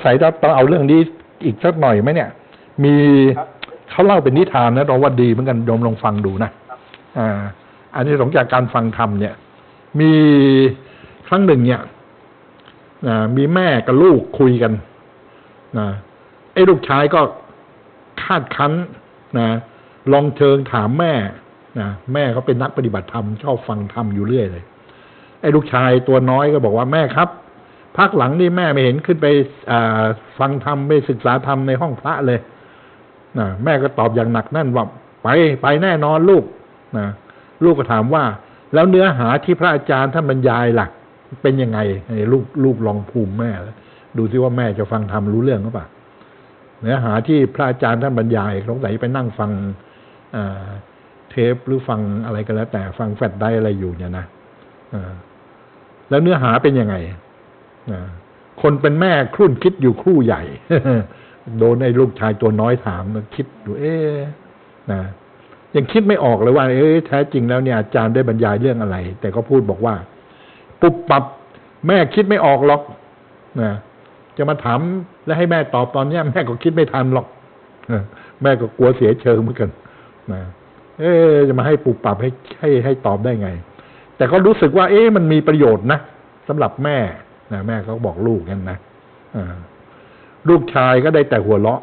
สงสัยจะต้องเอาเรื่องนี้อีกสักหน่อยไหมเนี่ย มีครับเขาเล่าเป็นนิทานนะเราว่าดีเหมือนกันโยมลองฟังดูนะอ่า อันนี้หลังจากการฟังธรรมเนี่ย มีครั้งหนึ่งเนี่ยนะมีแม่กับลูกคุยกันนะไอ้ลูกชายก็คาดคั้นนะลองเชิงถามแม่นะแม่เขาเป็นนักปฏิบัติธรรมชอบฟังธรรมอยู่เรื่อยเลย ไอ้ลูกชายตัวน้อยก็บอกว่าแม่ครับ พักหลังนี่แม่ไม่เห็นขึ้นไปฟังธรรมไปศึกษาธรรมในห้องพระเลยนะแม่ก็ตอบอย่างหนักแน่นว่าไปไปแน่นอนลูกนะลูกก็ถามว่า แล้วเนื้อหาที่พระอาจารย์ท่านบรรยายล่ะ เป็นยังไงลูกลูกลองภูมิแม่ดูซิว่าแม่จะฟังธรรมรู้เรื่องหรือเปล่าเนื้อหาที่พระอาจารย์ท่านบรรยายสงสัยไปนั่งฟังเทปหรือฟังอะไรก็แล้ว แต่ฟังแฟลชไดรฟ์อะไรอยู่เนี่ยนะแล้วเนื้อหาเป็นยังไง คนเป็นแม่ครุ่นคิดอยู่ครู่ใหญ่ โดนไอ้ลูกชายตัวน้อยถามคิดอยู่เอ๊ะนะยังคิดไม่ออกเลยว่า เอ๊ะแท้จริงแล้วเนี่ยอาจารย์ได้บรรยายเรื่องอะไร แต่ก็พูดบอกว่า ปุบปับ แม่คิดไม่ออกหรอกนะจะมาถามแล้วให้แม่ตอบตอนเนี้ยแม่ก็คิดไม่ทันหรอกแม่ก็กลัวเสียเชิงเหมือนกันนะเอ๊จะมาให้ปุบปับให้ให้ให้ตอบได้ไง แต่ก็รู้สึกว่า เอ๊ะมันมีประโยชน์นะสำหรับแม่ นะแม่เขาบอกลูกกันนะลูกชายก็ได้แต่หัวเราะ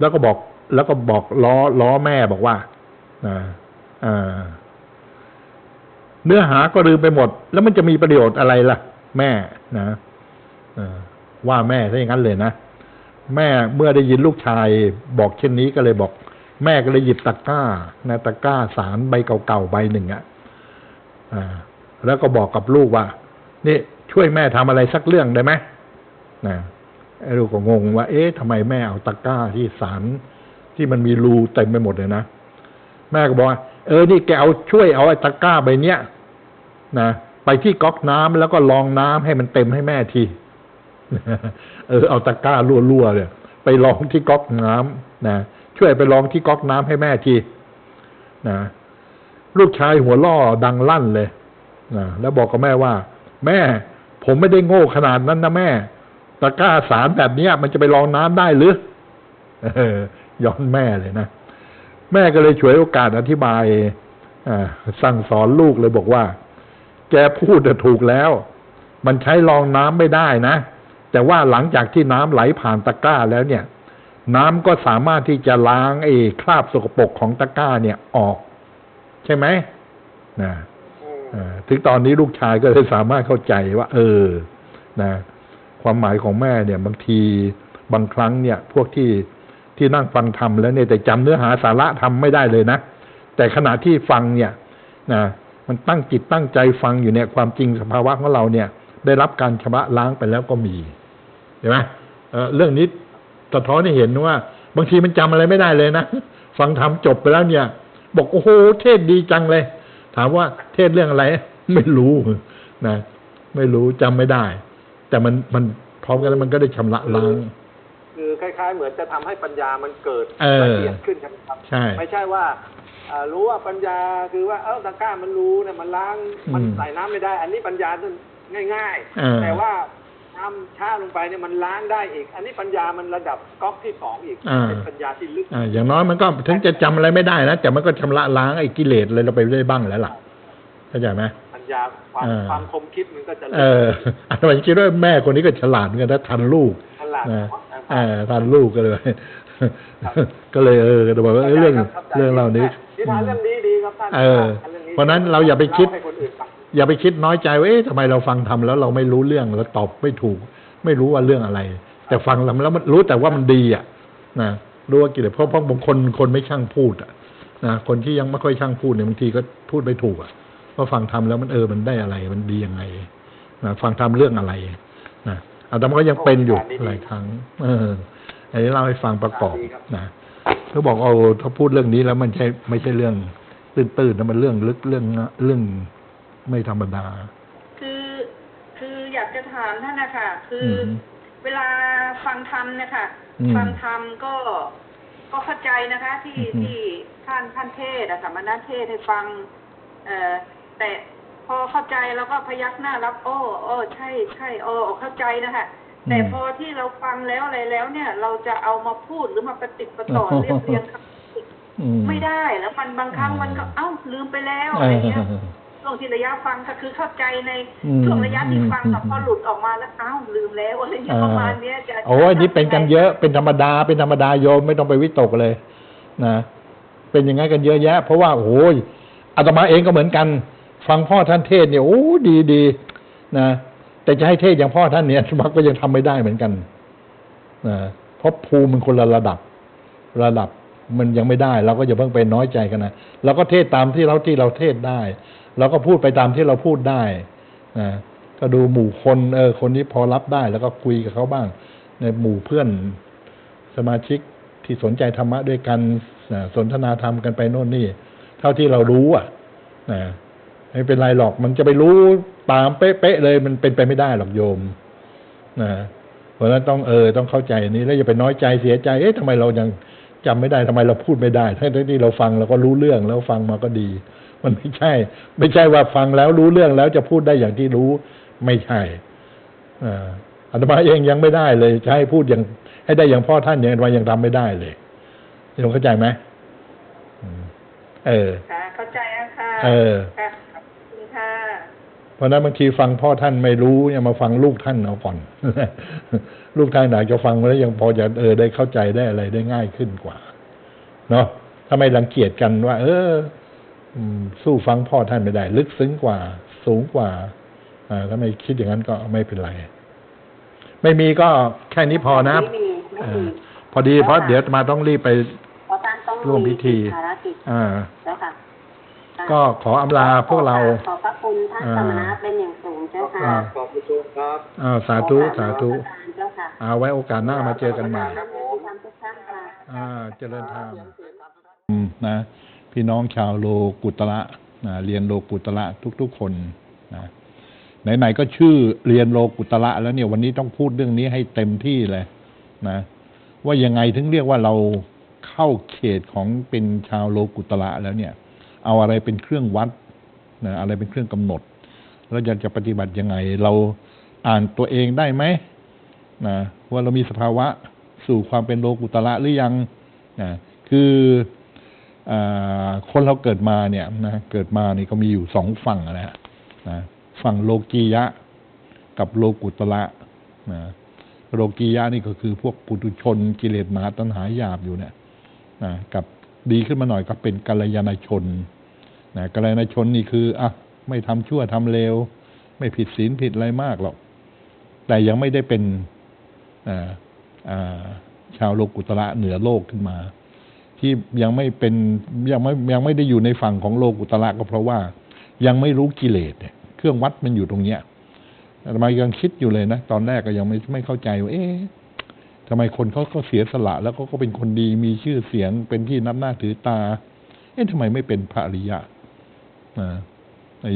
แล้วก็บอก แล้วก็บอกล้อล้อแม่บอกว่าอเนื้อหาก็ลืมไปหมด แล้วมันจะมีประโยชน์อะไรล่ะ แม่นะว่าแม่ถ้าอย่างนั้นเลยนะแม่เมื่อได้ยินลูกชาย บอกเช่นนี้ก็เลยบอก แม่ก็เลยหยิบตะกร้านะตะกร้าสารใบเก่าๆใบหนึ่งอะอ่าแล้วก็บอกกับลูกว่า นี่ ช่วยแม่ทำอะไรสักเรื่องได้ไหมนะไอ้ลูกก็งงว่า เอ๊ะทำไมแม่เอาตะกร้าที่สารที่มันมีรูเต็มไปหมดเลยนะแม่ก็บอกว่าเออนี่แกเอาช่วยเอาไอ้ตะกร้าใบเนี้ยนะไปที่ก๊อกน้ำแล้วก็ลองน้ำให้มันเต็มให้แม่ทีเออเอาตะกร้ารั่วๆเลยไปลองที่ก๊อกน้ำนะช่วยไปลองที่ก๊อกน้ำให้แม่ทีนะลูกชายหัวล่อดังลั่นเลยนะแล้วบอกกับแม่ว่า แม่ ผมไม่ได้โง่ขนาดนั้นนะแม่ตะกร้าสารแบบนี้มันจะไปลองน้ำได้หรือย้อนแม่เลยนะ แม่ก็เลยฉวยโอกาสอธิบายสั่งสอนลูกเลยบอกว่า แกพูดถูกแล้ว มันใช้รองน้ำไม่ได้นะ แต่ว่าหลังจากที่น้ำไหลผ่านตะกร้าแล้วเนี่ย น้ำก็สามารถที่จะล้างไอ้คราบสกปรกของตะกร้าเนี่ยออก ใช่ไหมนะอืมอ่า ถึงตอนนี้ลูกชายก็เลยสามารถเข้าใจว่า เออนะความหมายของแม่เนี่ย บางทีบางครั้งเนี่ย พวกที่ที่นั่งฟังธรรมแล้วเนี่ยแต่จำเนื้อหาสาระธรรมไม่ได้เลยนะ แต่ขณะที่ฟังเนี่ยนะมันตั้งจิตตั้งใจฟังอยู่เนี่ย ความจริงสภาวะของเราเนี่ย ได้รับการชำระล้างไปแล้วก็มีเห็นไหมเเรื่องนี้สะท้อนให้เห็นว่า บางทีมันจำอะไรไม่ได้เลยนะฟังธรรมจบไปแล้วเนี่ย บอกโอ้โหเทศดีจังเลย ถามว่าเทศเรื่องอะไร ไม่รู้นะ ไม่รู้จำไม่ได้ แต่มันมันพร้อมกันแล้วมันก็ได้ชำระล้างคือคล้าย ๆ เหมือนจะทำให้ปัญญามันเกิดเออละเอียดขึ้นใช่ไหมครับใช่ไม่ใช่ว่าอ่ารู้ว่าปัญญาคือว่าเออตะกร้ามันรู้เนี่ยมันล้างมันอืมใส่น้ำไม่ได้ อันนี้ปัญญาต้องง่ายเออๆแต่ว่า น้ำช้าลงไปเนี่ยมันล้างได้อีก อันนี้ปัญญามันระดับก๊อกที่สองอีกอ่าเป็นปัญญาที่ลึกอ่าอย่างน้อยมันก็ถึงจะจำอะไรไม่ได้นะแต่มันก็ชำระล้างไอ้กิเลสอะไรเราไปได้บ้างแล้วล่ะเข้าใจไหมปัญญาความเออความคมคิดมันก็จะเอออาตมาคิดว่าแม่คนนี้ก็ฉลาดเหมือนกันถ้าทันลูกฉลาดนะเออทันลูกก็เลยก็เลยเออก็เลยบอกว่าเออเรื่องข้าใจเรื่องเรานี้นิทานเรื่องนี้ดีครับท่านเออนิทานรื่องเพราะฉะนั้นเราอย่าไปคิดเล่ให้น อื่นฟังอย่าไปคิดน้อยใจว่าเอ๊ะทำไมเราฟังทำแล้วเราไม่รู้เรื่องเราตอบไม่ถูก ไม่รู้ว่าเรื่องอะไร แต่ฟังแล้วมันรู้แต่ว่ามันดีอะนะรู้ว่ากิเลสเพราะเพราะบางคนคนไม่ช่างพูดอะนะคนที่ยังไม่ค่อยช่างพูดเนี่ยบางทีก็พูดไม่ถูกอะว่าฟังทำแล้วมันเออมันได้อะไรมันดียังไงนะฟังทำเรื่องอะไรนะอาตมาก็ยังเป็นอยู่หลายครั้ง เอออันนี้เล่าให้ฟังประกอบนะเขาบอกเอาถ้าพูดเรื่องนี้แล้วมันใช่ไม่ใช่เรื่อง ตื้นๆนะมันเรื่องลึกเรื่องเรื่อง ไม่ธรรมดา คือคืออยากจะถามท่านนะคะคืออม เวลาฟังธรรมเนี่ยค่ะอืมฟังธรรมก็ก็เข้าใจนะคะ ที่อืมที่ท่านท่านเทศน์อะค่ะมันนัเทศน์ให้ฟัง เอ่อแต่พอเข้าใจแล้วก็พยักหน้ารับโอ้โอ้ใช่ใช่โอ้เข้าใจนะคะแต่อืมพอที่เราฟังแล้วอะไรแล้วเนี่ย เราจะเอามาพูดหรือมาประติดประต่อโอ้โหเรียบเรียงคำ อื ไม่ได้แล้วมันบางครั้งมันก็อืมเอ้าลืมไปแล้วเออะไรอเงี้ย ช่วงที่ระยะฟังก็คือเข้าใจในอืมช่วงระยะที่ฟังอืมแต่พอหลุดออกมาแล้วอ้าวลืมแล้วอะไรเงี้ยอ่าประมาณเนี้ยจะโอ้ยนี่เป็นกันเยอะเป็นธรรมดาเป็นธรรมดาโยมไม่ต้องไปวิตกเลยนะเป็นอย่างงั้นกันเยอะแยะ เพราะว่าโอ้ยอาตมาเองก็เหมือนกัน ฟังพ่อท่านเทศน์เนี่ยโอ้ดีดีนะแต่จะให้เทศน์อย่างพ่อท่านเนี่ยมักก็ยังทำไม่ได้เหมือนกันนะเพราะภูมิมันคนละระดับระดับมันยังไม่ได้ เราก็อย่าเพิ่งไปน้อยใจกันนะเราก็เทศตามที่เราที่เราเทศได้ เราก็พูดไปตามที่เราพูดได้นะก็ดูหมู่คนเออคนนี้พอรับได้ แล้วก็คุยกับเขาบ้าง ในหมู่เพื่อนสมาชิกที่สนใจธรรมะด้วยกันสนทนาธรรมกันไปโน่นนี่ เท่าที่เรารู้อะนะไม่เป็นไรหรอกมันจะไปรู้ตามเป๊ะๆเลย มันเป็นไปไม่ได้หรอกโยมนะเพราะฉะนั้นต้องเออต้องเข้าใจอันนี้แล้วอย่าไปน้อยใจเสียใจเอ๊ะทำไมเรายังจำไม่ได้ทำไมเราพูดไม่ได้ทั้งที่เราฟังเราก็รู้เรื่องแล้วฟังมาก็ดี มันไม่ใช่ ไม่ใช่ว่าฟังแล้วรู้เรื่องแล้วจะพูดได้อย่างที่รู้ ไม่ใช่อ่าอาตมาเองยังไม่ได้เลยจะให้พูดอย่างให้ได้อย่างพ่อท่านอย่างอาตมายังทำไม่ได้เลยโยมเข้าใจไหมอืมเออค่ะเข้าใจอะค่ะเออค่ะขอบคุณค่ะเพราะฉะนั้นบางทีฟังพ่อท่านไม่รู้เนี่ยมาฟังลูกท่านเอาก่อน ลูกท่านอยากจะฟังแล้วยังพอจะเออได้เข้าใจได้อะไรได้ง่ายขึ้นกว่า เนาะถ้าไม่รังเกียจกันว่า เอออืม สู้ฟังพ่อท่านไม่ได้ ลึกซึ้งกว่า สูงกว่าอ่าถ้าไม่คิดอย่างนั้นก็ไม่เป็นไร ไม่มีก็แค่นี้พอนะไม่มีไม่เอมีอพอดีเพราะเดี๋ยวมาต้องรีบไปเพราะท่านต้องร่วมพิธีภารกิจอ่าแล้วค่ะก็ขออำลาพวกเรา ขอบพระคุณท่านสมณะเป็นอย่างสูงเจ้าค่ะอ่าขอบคุณครับอ่าสาธุสาธุขอบพระคุณเจ้าค่ะเอาไว้โอกาสหน้ามาเจอกันใหม่ท่านได้ทำทุกท่านค่ะอ่าเจริญธรรมอืมนะ พี่น้องชาวโลกุตระนะเรียนโลกุตระทุกๆคนนะไหนๆก็ชื่อเรียนโลกุตระแล้วเนี่ยวันนี้ต้องพูดเรื่องนี้ให้เต็มที่เลยนะว่ายังไงถึงเรียกว่าเราเข้าเขตของเป็นชาวโลกุตระแล้วเนี่ย เอาอะไรเป็นเครื่องวัดนะอะไรเป็นเครื่องกำหนดแล้วจะจะปฏิบัติยังไง เราอ่านตัวเองได้ไหมนะว่าเรามีสภาวะสู่ความเป็นโลกุตระหรือยังนะคือ คนเราเกิดมาเนี่ยนะเกิดมานี่ก็มีอยู่สองฝั่งนะฮะนะฝั่งโลกียะ กับโลกุตระนะโลกียะนี่ก็คือพวกปุถุชนกิเลสมหาตัณหาหยาบอยู่เนี่ยนะกับดีขึ้นมาหน่อยก็เป็นกัลยาณชนนะกัลยาณชนนี่คืออะไม่ทำชั่วทำเลวไม่ผิดศีลผิดอะไรมากหรอก แต่ยังไม่ได้เป็นอ่าอ่าชาวโลกุตระเหนือโลกขึ้นมา ที่ยังไม่เป็นยังไม่ยังไม่ได้อยู่ในฝั่งของโลกุตระก็เพราะว่า ยังไม่รู้กิเลสเนี่ยเครื่องวัดมันอยู่ตรงเนี้ยอาตมยังคิดอยู่เลยนะ ตอนแรกก็ยังไม่ไม่เข้าใจว่าเอ๊ะทำไมคนเขาก็เสียสละ แล้วก็ก็เป็นคนดีมีชื่อเสียงเป็นที่นับหน้าถือตา เอ๊ะทำไมไม่เป็นพระอริยะนะ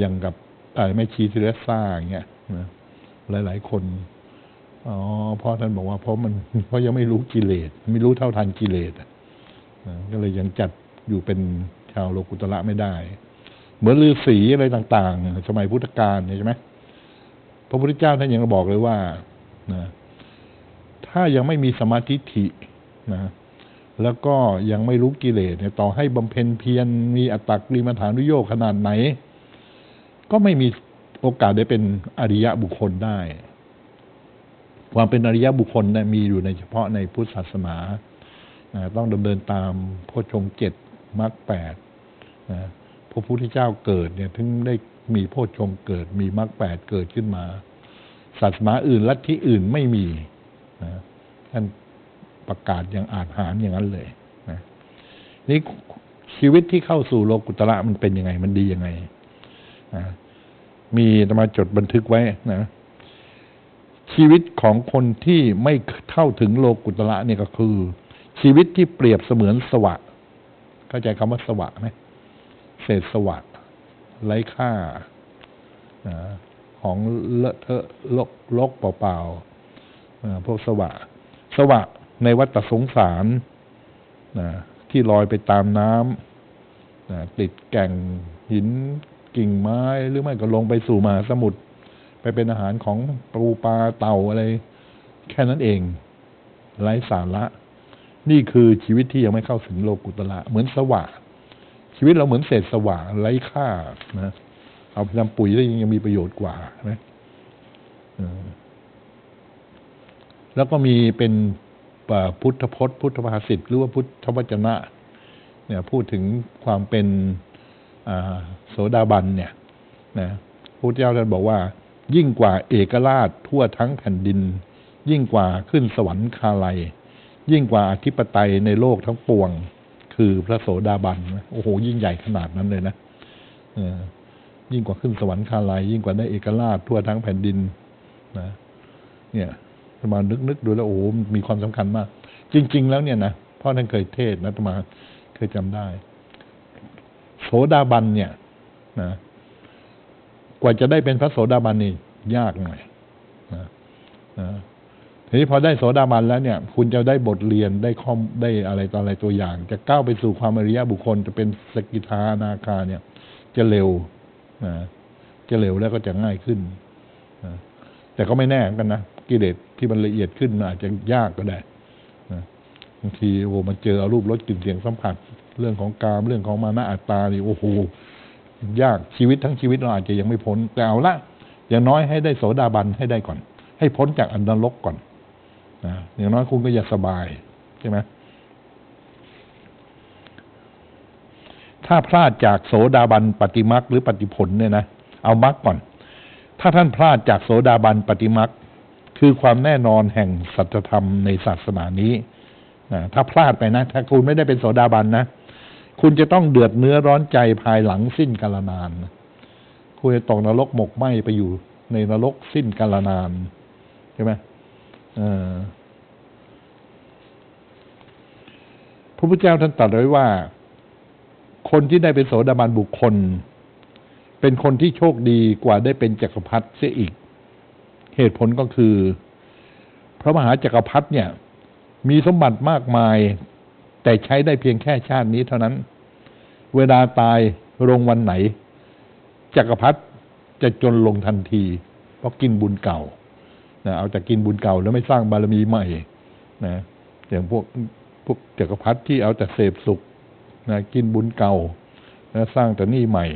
อย่างกับอ่าแม่ชีเทเรซ่าอย่างเงี้ยนะหลาย ๆ คนอ๋อพ่อท่านบอกว่าเพราะมันเพราะยังไม่รู้กิเลสไม่รู้เท่าทันกิเลสอะนะ ก็เลยยังจัดอยู่เป็นชาวโลกุตระไม่ได้ เหมือนฤาษีอะไรต่าง ๆ สมัยพุทธกาลใช่ไหมพระพุทธเจ้าท่านยังบอกเลยว่านะถ้ายังไม่มีสมาธิฐินะแล้วก็ยังไม่รู้กิเลสเนี่ยต่อให้บำเพ็ญเพียรมีอัตตกริมฐานุโยคขนาดไหน ก็ไม่มีโอกาสได้เป็นอริยะบุคคลได้ ความเป็นอริยะบุคคลเนี่ยมีอยู่ในเฉพาะในพุทธศาสนา ต้องดำเนินตามโพชฌงเจ็ดมรรคแปดนะพระพุทธเจ้าเกิดเนี่ยถึงได้มีโพชฌงเกิด มีมรรคแปดเกิดขึ้นมา ศาสนาอื่นลัทธิอื่นไม่มีนะท่านประกาศอย่างอาจหารอย่างนั้นเลยนะนี่ชีวิตที่เข้าสู่โลกุตระมันเป็นยังไง มันดียังไงนะมีอาตมาจดบันทึกไว้นะชีวิตของคนที่ไม่เข้าถึงโลกุตระเนี่ยก็คือ ชีวิตที่เปรียบเสมือนสวะ เข้าใจคำว่าสวะไหมเศษสวะไร้ค่าของเลอะเทอะลกลกเปล่าๆพวกสวะ สวะในวัฏสงสารนะที่ลอยไปตามน้ำนะติดแก่งหินกิ่งไม้หรือไม่ก็ลงไปสู่มหาสมุทรไปเป็นอาหารของปูปลาเต่าอะไร แค่นั้นเองไร้สาระ นี่คือชีวิตที่ยังไม่เข้าถึงโลกุตละเหมือนสว่านชีวิตเราเหมือนเศษสว่านไร้ค่านะเอาไปทำปุ๋ยได้ยังมีประโยชน์กว่านะแล้วก็มีเป็นพุทธพจน์ พุทธภาษิตหรือว่าพุทธวจนะ เนี่ยพูดถึงความเป็นโสดาบันเนี่ยนะพระพุทธเจ้าท่านบอกว่า ยิ่งกว่าเอกราชทั่วทั้งแผ่นดิน ยิ่งกว่าขึ้นสวรรคาลัย ยิ่งกว่าอธิปไตยในโลกทั้งปวง คือพระโสดาบันนะโอ้โห ยิ่งใหญ่ขนาดนั้นเลยนะยิ่งกว่าขึ้นสวรรคาลัยยิ่งกว่าได้เอกราชทั่วทั้งแผ่นดินนะเนี่ยอาตมานึกนึกดูแล้วโอ้โหมีความสำคัญมาก จริง ๆ แล้วเนี่ยนะพ่อท่านเคยเทศนะอาตมาเคยจำได้ โสดาบันเนี่ย นะกว่าจะได้เป็นพระโสดาบันนี่ยากหน่อยนะนะ ทีนี้พอได้โสดาบันแล้วเนี่ย คุณจะได้บทเรียนได้ข้อมได้อะไรต่ออะไรตัวอย่าง จะก้าวไปสู่ความอริยบุคคลจะเป็นสกิทานาคาเนี่ย จะเร็วนะจะเร็วแล้วก็จะง่ายขึ้นนะแต่ก็ไม่แน่กันนะกิเลสที่มันละเอียดขึ้นอาจจะยากก็ได้นะบางทีโอ้โหมันเจอรูปรสกลิ่นเสียงสัมผัส เรื่องของกามเรื่องของมานะอัตตานี่โอ้โหยากชีวิตทั้งชีวิตเราอาจจะยังไม่พ้นแต่เอาละอย่างน้อยให้ได้โสดาบันให้ได้ก่อน ให้พ้นจากอันนรกก่อน นะอย่างน้อยคุณก็จะสบายใช่ไหมถ้าพลาดจากโสดาบันปฏิมักหรือปฏิผลเนี่ยนะเอามักก่อน ถ้าท่านพลาดจากโสดาบันปฏิมักคือความแน่นอนแห่งสัจธรรมในศาสนานี้นะถ้าพลาดไปนะ ถ้าคุณไม่ได้เป็นโสดาบันนะ คุณจะต้องเดือดเนื้อร้อนใจภายหลังสิ้นกาลนาน คุณจะตกนรกหมกไหมไปอยู่ในนรกสิ้นกาลนานใช่ไหมเออ พระพุทธเจ้าท่านตรัสไว้ว่า คนที่ได้เป็นโสดาบันบุคคล เป็นคนที่โชคดีกว่าได้เป็นจักรพรรดิเสียอีก เหตุผลก็คือ พระมหาจักรพรรดิเนี่ย มีสมบัติมากมาย แต่ใช้ได้เพียงแค่ชาตินี้เท่านั้น เวลาตายลงวันไหน จักรพรรดิจะจนลงทันที เพราะกินบุญเก่านะเอาแต่กินบุญเก่าแล้วไม่สร้างบารมีใหม่นะอย่างพวก พวกจักรพรรดิที่เอาแต่เสพสุขนะกินบุญเก่านะสร้างแต่หนี่ใหม่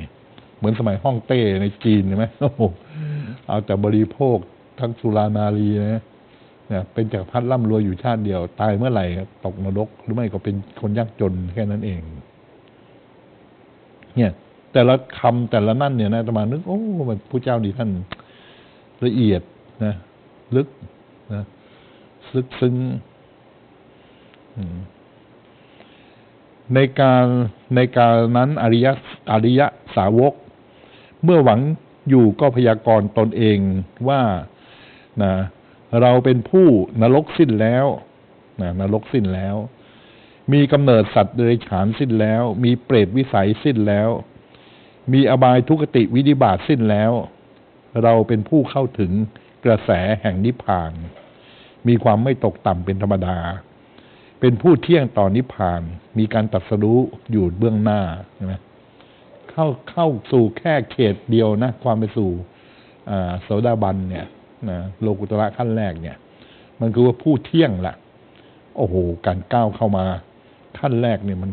เหมือนสมัยฮ่องเต้ในจีนใช่ไหมเอาแต่บริโภคทั้งสุรานารีนะเนี่ยเป็นจักรพรรดิร่ำรวยอยู่ชาติเดียว ตายเมื่อไหร่ตกนรกหรือไม่ก็เป็นคนยากจนแค่นั้นเอง เนี่ย แต่ละคำแต่ละนั่นเนี่ยนะตมานึกโอ้มันผู้เจ้าดีท่านละเอียดนะ ลึกนะ ลึกซึ้ง ในการในการนั้นอริยอริยสาวก เมื่อหวังอยู่ก็พยากรณ์ตนเองว่านะเราเป็นผู้นรกสิ้นแล้วนะนรกสิ้นแล้ว มีกำเนิดสัตว์เดรัจฉานสิ้นแล้ว มีเปรตวิสัยสิ้นแล้ว มีอบายทุกติวินิบาตสิ้นแล้ว เราเป็นผู้เข้าถึงกระแสแห่งนิพพาน มีความไม่ตกต่ำเป็นธรรมดา เป็นผู้เที่ยงต่อนนิพพาน มีการตัดสรู้อยู่เบื้องหน้าใช่ไหมเข้าเข้าสู่แค่เขตเดียวนะ ความไปสู่โสดาบันเนี่ยนะโลกุตระขั้นแรกเนี่ย มันคือว่าผู้เที่ยงละโอ้โห การก้าวเข้ามาขั้นแรกเนี่ยมัน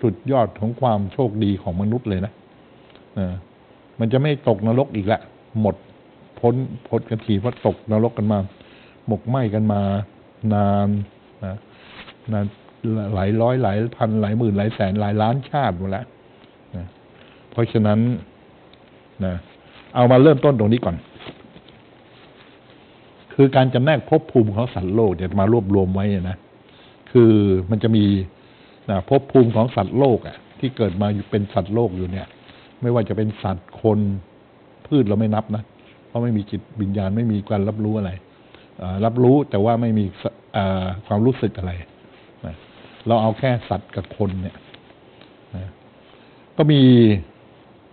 สุดยอดของความโชคดีของมนุษย์เลยนะนะมันจะไม่ตกนรกอีกละ หมดพ้นพ้นกันทีเพราะตกนรกกันมา หมกไหมกันมานาน นะนาหลายร้อยหลายพันหลายหมื่นหลายแสนหลายล้านชาติหมดแล้วนะเพราะฉะนั้นนะเอามาเริ่มต้นตรงนี้ก่อน คือการจำแนกภพภูมิของสัตว์โลกเดี๋ยวมารวบรวมไว้นะคือมันจะมีนะภพภูมิของสัตว์โลกอะ ที่เกิดมาอยู่เป็นสัตว์โลกอยู่เนี่ย ไม่ว่าจะเป็นสัตว์คนพืชเราไม่นับนะเพราะไม่มีจิตวิญญาณไม่มีการรับรู้อะไรรับรู้แต่ว่าไม่มีความรู้สึกอะไร เราเอาแค่สัตว์กับคนเนี่ยนะก็มี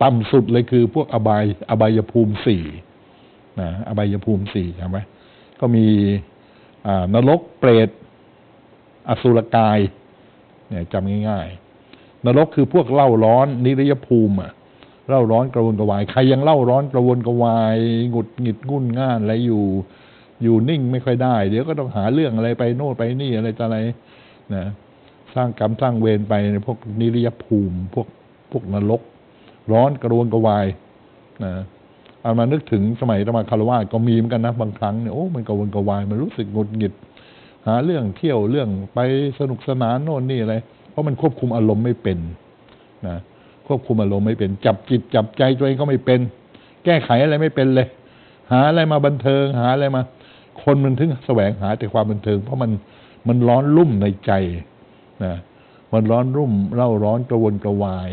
ต่ำสุดเลยคือพวกอบายอบายภูมิสี่นะอบายภูมิสี่ใช่ไหมก็มีนรกเปรตอสุรกายเนี่ยจำง่าย ๆ นรกคือพวกเล่าร้อนนิรยภูมิอะเล่าร้อนกระวนกระวาย ใครยังเล่าร้อนกระวนกระวายหงุดหงิดงุ่นง่านอะไรอยู่ อยู่นิ่งไม่ค่อยได้ เดี๋ยวก็ต้องหาเรื่องอะไรไปโน่นไปนี่อะไรต่ออะไรนะ สร้างกรรมสร้างเวรไปในพวกนิรยภูมิ พวกพวกนรก ร้อนกระวนกระวายนะเอามานึกถึงสมัยธรรมาคารวะก็มีเหมือนกันนะบางครั้งเนี่ยโอ้มันกระวนกระวายมันรู้สึกหงุดหงิด หาเรื่องเที่ยวเรื่องไปสนุกสนานโน่นนี่อะไรเพราะมันควบคุมอารมณ์ไม่เป็นนะควบคุมอารมณ์ไม่เป็น จับจิตจับใจตัวเองก็ไม่เป็น แก้ไขอะไรไม่เป็นเลย หาอะไรมาบันเทิง หาอะไรมา คนมันถึงแสวงหาแต่ความบันเทิง เพราะมันมันร้อนรุ่มในใจ นะมันร้อนรุ่มเร่าร้อนกระวนกระวาย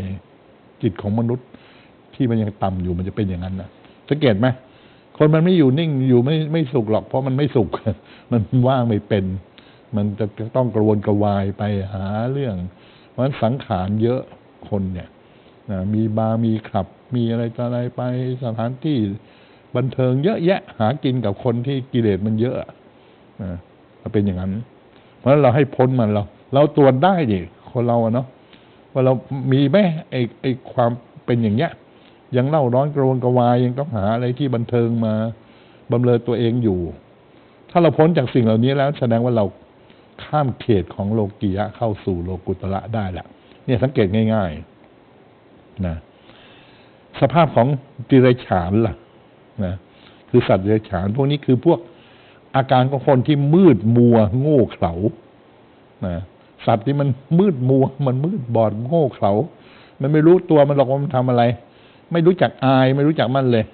จิตของมนุษย์ที่มันยังต่ำอยู่มันจะเป็นอย่างนั้นนะสังเกตไหมคนมันไม่อยู่นิ่งอยู่ไม่ไม่สุขหรอก เพราะมันไม่สุข มันว่างไม่เป็น มันจะต้องกระวนกระวายไปหาเรื่อง เพราะฉะนั้นสังขารเยอะคนเนี่ยนะมีบาร์มีคลับ มีอะไรต่ออะไรไปสถานที่บันเทิงเยอะแยะหากินกับคนที่กิเลสมันเยอะนะเป็นอย่างนั้น เพราะฉะนั้นเราให้พ้นมันเรา เราตรวจได้ดิคนเราเนาะว่าเรามีไหมไอ้ไอ้ความเป็นอย่างเงี้ย ยังเล่าร้อนกระวนกระวายยังต้องหาอะไรที่บันเทิงมาบำเรอตัวเองอยู่ ถ้าเราพ้นจากสิ่งเหล่านี้แล้ว แสดงว่าเราข้ามเขตของโลกียะเข้าสู่โลกุตระได้ละเนี่ยสังเกตง่ายๆนะสภาพของติเรฉานล่ะนะคือสัตว์เดรัจฉานพวกนี้คือพวกอาการของคนที่มืดมัวโง่เขลานะ สัตว์ที่มันมืดมัว มันมืดบอดโง่เขลามันไม่รู้ตัวมันหรอกว่ามันทำอะไร ไม่รู้จักอาย ไม่รู้จักมันเลย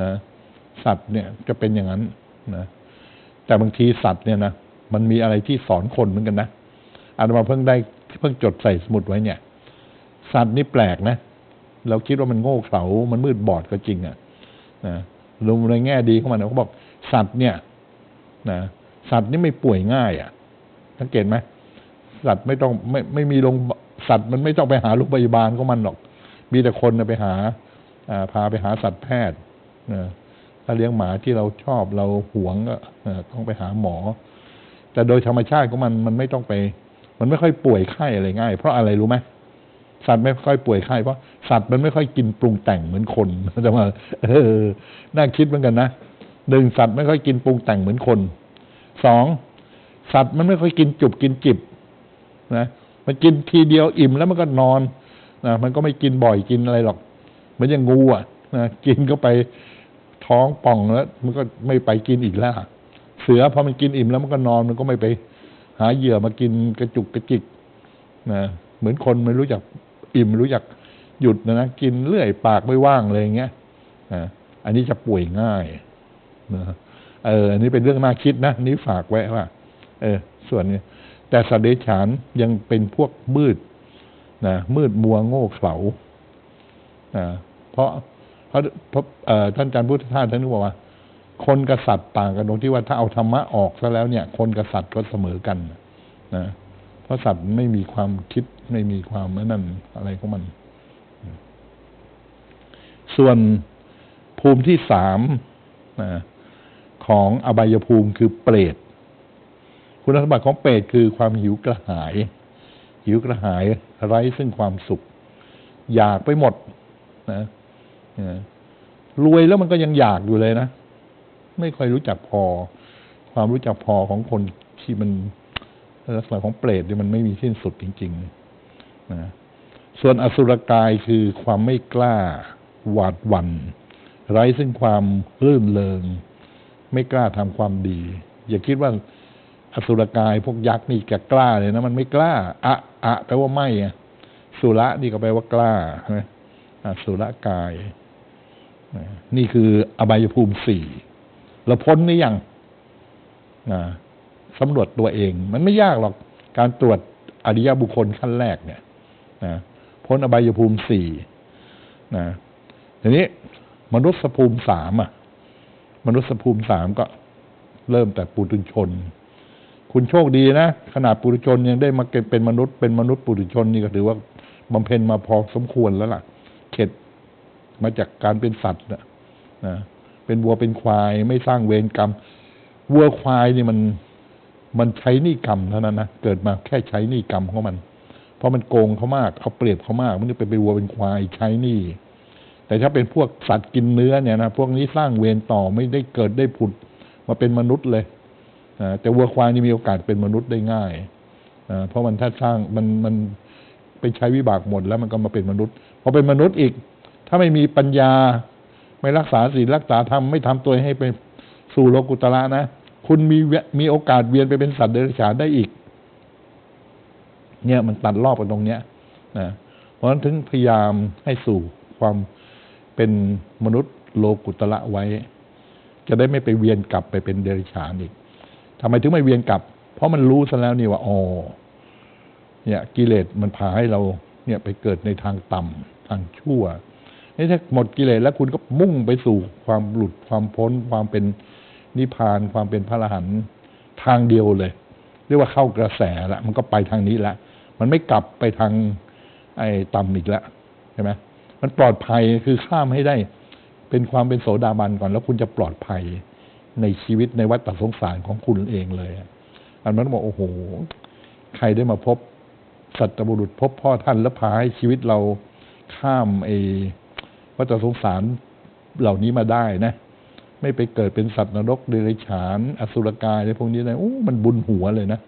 นะสัตว์เนี่ยจะเป็นอย่างนั้นนะแต่บางทีสัตว์เนี่ยนะมันมีอะไรที่สอนคนเหมือนกันนะอาตมาเพิ่งได้เพิ่งจดใส่สมุดไว้เนี่ย สัตว์นี่แปลกนะเราคิดว่ามันโง่เขลา มันมืดบอดก็จริงอะ่ะนะรวมในแง่ดีของมันเขาบอกสัตว์เนี่ยนะสัตว์นี่ไม่ป่วยง่ายอะ่ะสังเกตไหม สัตว์ไม่ต้องไม่ไม่มีโรงสัตว์มันไม่ต้องไปหาโรงพยาบาลของมันหรอก มีแต่คนไปหาอพาไปหาสัตวแพทย์นะถ้าเลี้ยงหมาที่เราชอบเราหวงก็ต้องไปหาหมอ แต่โดยธรรมชาติของมันมันไม่ต้องไป มันไม่ค่อยป่วยไข้อะไรง่าย เพราะอะไรรู้ไหมสัตว์ไม่ค่อยป่วยไข้เพราะสัตว์มันไม่ค่อยกินปรุงแต่งเหมือนคนแต่ว่าเออน่าคิดเหมือนกันนะหนึ่งสัตว์ไม่ค่อยกินปรุงแต่งเหมือนคนสองสัตว์มันไม่ค่อยกินจุบกินจิบ นะมันกินทีเดียวอิ่มแล้วมันก็นอนนะมันก็ไม่กินบ่อยกินอะไรหรอกเหมือนอย่างงูอะนะกินก็ไปท้องป่องแล้วมันก็ไม่ไปกินอีกแล้วเสือพอมันกินอิ่มแล้วมันก็นอนมันก็ไม่ไป หาเหยื่อมากินกระจุกกระจิกนะเหมือนคนไม่รู้จักอิ่มไม่รู้จักหยุดนะนะกินเลื่อยปากไม่ว่างเลยอย่างเงี้ยนะอันนี้จะป่วยง่ายนะเออ อันนี้เป็นเรื่องน่าคิดนะนนี้ฝากไว้ว่า เออ ส่วนนี้ แต่สเดรัจฉานยังเป็นพวกมืดนะมืดมัวโง่เขลานะเพราะเพราะเพราะท่านอาจารย์พุทธทาสท่านบอกว่า คนกับสัตว์ต่างกันตรงที่ว่าถ้าเอาธรรมะออกซะแล้วเนี่ย คนกับสัตว์ก็เสมอกันนะเพราะสัตว์ไม่มีความคิดไม่มีความนั่นอะไรของมัน ส่วนภูมิที่สามนะของอบายภูมิคือเปรต คุณสมบัติของเปรตคือความหิวกระหาย หิวกระหายไร้ซึ่งความสุข อยากไปหมดนะนะรวยแล้วมันก็ยังอยากอยู่เลยนะ ไม่ค่อยรู้จักพอ ความรู้จักพอของคนที่มันลักษณะของเปรตเนี่ยมันไม่มีสิ้นสุดจริงๆนะส่วนอสุรกายคือความไม่กล้า หวาดหวัน่นไร้ซึ่งความรื่นเริง ไม่กล้าทำความดี อย่าคิดว่า อสุรกายพวกยักษ์นี่แกกล้าเลยนะมันไม่กล้า อะอะแปลว่าไม่อะสุระนี่ก็แปลว่ากล้าใช่ไหมอสุรกาย นี่คืออบายภูมิสี่เราพ้นหรือยังสำรวจตัวเอง มันไม่ยากหรอกการตรวจอริยบุคคลขั้นแรกเนี่ยนะพ้นอบายภูมิสี่นะทีนี้ มนุษย์ภูมิสามอะ มนุษย์ภูมิสามก็เริ่มแต่ปุถุชน คุณโชคดีนะ ขนาดปุถุชนยังได้มาเป็นมนุษย์เป็นมนุษย์ปุถุชนนี่ก็ถือว่าบำเพ็ญมาพอสมควรแล้วล่ะ เข็ดมาจากการเป็นสัตว์นะนะเป็นวัวเป็นควายไม่สร้างเวรกรรมวัวควายนี่มันมันใช้นี้กรรมเท่านั้นนะเกิดมาแค่ใช้นี้กรรมของมัน เพราะมันโกงเขามากเอาเปรียบเขามาก มันจะไปเป็นวัวเป็นควายใช้นี้แต่ถ้าเป็นพวกสัตว์กินเนื้อเนี่ยนะพวกนี้สร้างเวรต่อไม่ได้เกิดได้ผุดมาเป็นมนุษย์เลย แต่วัวควายนี่มีโอกาสเป็นมนุษย์ได้ง่ายเพราะมันถ้าสร้างมันมันไปใช้วิบากหมดแล้วมันก็มาเป็นมนุษย์พอเป็นมนุษย์อีก ถ้าไม่มีปัญญา ไม่รักษาศีลรักษาธรรมไม่ทำตัวให้ไปสู่โลกุตระนะคุณมีเวมีโอกาสเวียนไปเป็นสัตว์เดรัจฉานได้อีก เนี่ยมันตัดรอบกันตรงเนี้ยนะเพราะฉะนั้นถึงพยายามให้สู่ความเป็นมนุษย์โลกุตระไว้ จะได้ไม่ไปเวียนกลับไปเป็นเดรัจฉานอีก ทำไมถึงไม่เวียนกลับ เพราะมันรู้ซะแล้วนี่ว่าอ๋อเนี่ยกิเลสมันพาให้เราเนี่ยไปเกิดในทางต่ำทางชั่วนี่ถ้าหมดกิเลสแล้วคุณก็มุ่งไปสู่ความหลุดความพ้น ความเป็นนิพพานความเป็นพระอรหันต์ทางเดียวเลย เรียกว่าเข้ากระแสละมันก็ไปทางนี้ละ มันไม่กลับไปทาง ไอ้ต่ำอีกแล้วใช่ไหมมันปลอดภัยคือข้ามให้ได้ เป็นความเป็นโสดาบันก่อน แล้วคุณจะปลอดภัย ในชีวิตในวัฏสงสารของคุณเองเลยอะอันนั้นบอกโอ้โห ใครได้มาพบสัตบุรุษพบพ่อท่านแล้วพาให้ชีวิตเราข้ามไอ้วัฏสงสารเหล่านี้มาได้นะ ไม่ไปเกิดเป็นสัตว์นรกเดรัจฉาน อสุรกายอะไรพวกนี้นะโอ้มันบุญหัวเลยนะ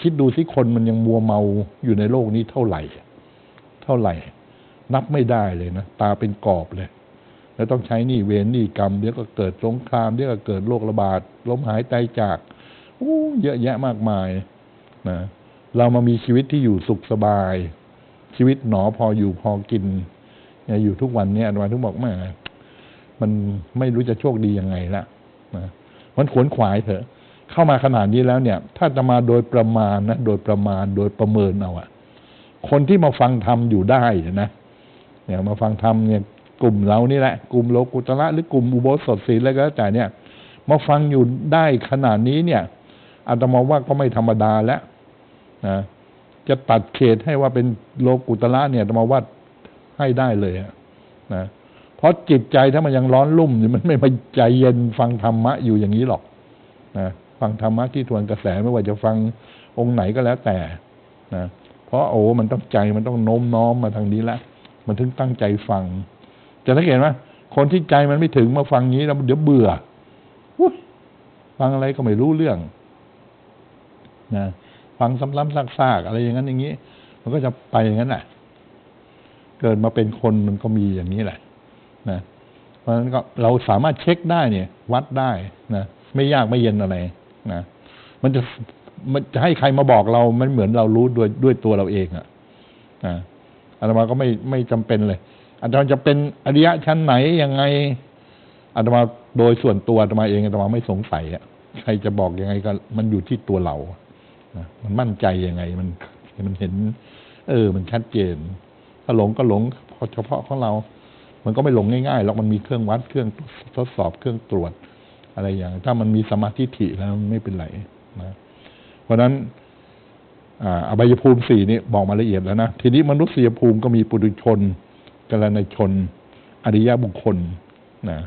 คิดดูสิคนมันยังมัวเมาอยู่ในโลกนี้เท่าไหร่ เท่าไหร่ นับไม่ได้เลยนะ ตาเป็นกรอบเลย แล้วต้องใช้หนี่เวรหนี่กรรมเดี๋ยวก็เกิดสงครามเดี๋ยวก็เกิดโรคระบาดล้มหายตายจากโอ้เยอะแยะมากมายนะเรามามีชีวิตที่อยู่สุขสบาย ชีวิตหนอพออยู่พอกินเนี่ยอยู่ทุกวันเนี่ยอาจารย์ทุกบอกแม่มันไม่รู้จะโชคดียังไงละนะมันขวนขวายเถอะ เข้ามาขนาดนี้แล้วเนี่ย ถ้าจะมาโดยประมาณนะโดยประมาณโดยประเมินเอาอะคนที่มาฟังธรรมอยู่ได้เนี่ยนะเนี่ย มาฟังธรรมเนี่ย กลุ่มเรานี่แหละ กลุ่มโลกุตระหรือกลุ่มอุโบสถศีลอะไรก็แล้วแต่เนี่ย มาฟังอยู่ได้ขนาดนี้เนี่ยอาตมาว่าก็ไม่ธรรมดาแล้วนะจะตัดเขตให้ว่าเป็นโลกุตระเนี่ยอาตมาว่าให้ได้เลยนะเพราะจิตใจถ้ามันยังร้อนรุ่มมันไม่มาใจเย็นฟังธรรมะอยู่อย่างนี้หรอกนะฟังธรรมะที่ทวนกระแสไม่ว่าจะฟังองค์ไหนก็แล้วแต่นะเพราะโอ้มันต้องใจมันต้องโน้มน้อมมาทางนี้แล้วมันถึงตั้งใจฟัง จะสังเกตไหมคนที่ใจมันไม่ถึงมาฟังนี้แล้วเดี๋ยวเบื่อฟังอะไรก็ไม่รู้เรื่องนะฟังซ้ำๆซากๆอะไรอย่างนั้นอย่างนี้ มันก็จะไปอย่างนั้นแหละเกิดมาเป็นคนมันก็มีอย่างนี้แหละ นะ เพราะฉะนั้นก็เราสามารถเช็คได้เนี่ย วัดได้นะไม่ยากไม่เย็นอะไรนะมันจะมันจะให้ใครมาบอกเรา มันเหมือนเรารู้ด้วยด้วยตัวเราเองอะนะอาตมาก็ไม่ไม่จำเป็นเลย อาตมาจะเป็นอริยะชั้นไหนยังไงอาตมาโดยส่วนตัวอาตมาเองอาตมาไม่สงสัยอะใครจะบอกยังไงก็มันอยู่ที่ตัวเรานะมันมั่นใจยังไงมันมันเห็น เออ มันชัดเจน ถ้าหลงก็หลงเฉพาะของเรา มันก็ไม่หลงง่ายๆหรอกมันมีเครื่องวัดเครื่องทดสอบเครื่องตรวจ อะไรอย่าง ถ้ามันมีสมาธิฐิแล้วมันไม่เป็นไรนะเพราะฉะนั้นอ่าอบายภูมิสี่นี่บอกมาละเอียดแล้วนะ ทีนี้มนุษยภูมิก็มีปุถุชน กัลยาณชน อริยบุคคลนะ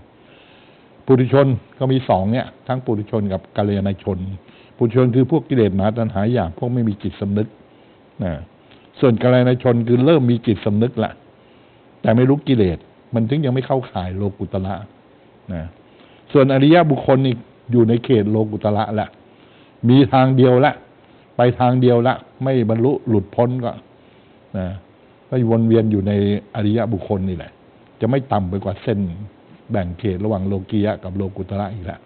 ปุถุชนก็มีสองเนี่ย ทั้งปุถุชนกับกัลยาณชน ปุถุชนคือพวกกิเลสหาตัณหาอย่างพวกไม่มีจิตสำนึกนะส่วนกัลยาณชนคือเริ่มมีจิตสำนึกละแต่ไม่รู้กิเลส มันถึงยังไม่เข้าข่ายโลกุตละนะส่วนอริยบุคคลนี่อยู่ในเขตโลกุตละละมีทางเดียวละ ไปทางเดียวละ ไม่บรรลุหลุดพ้นก็นะ ก็วนเวียนอยู่ในอริยบุคคลนี่แหละ จะไม่ต่ำไปกว่าเส้นแบ่งเขตระหว่างโลกียะกับโลกุตระอีกแล้ว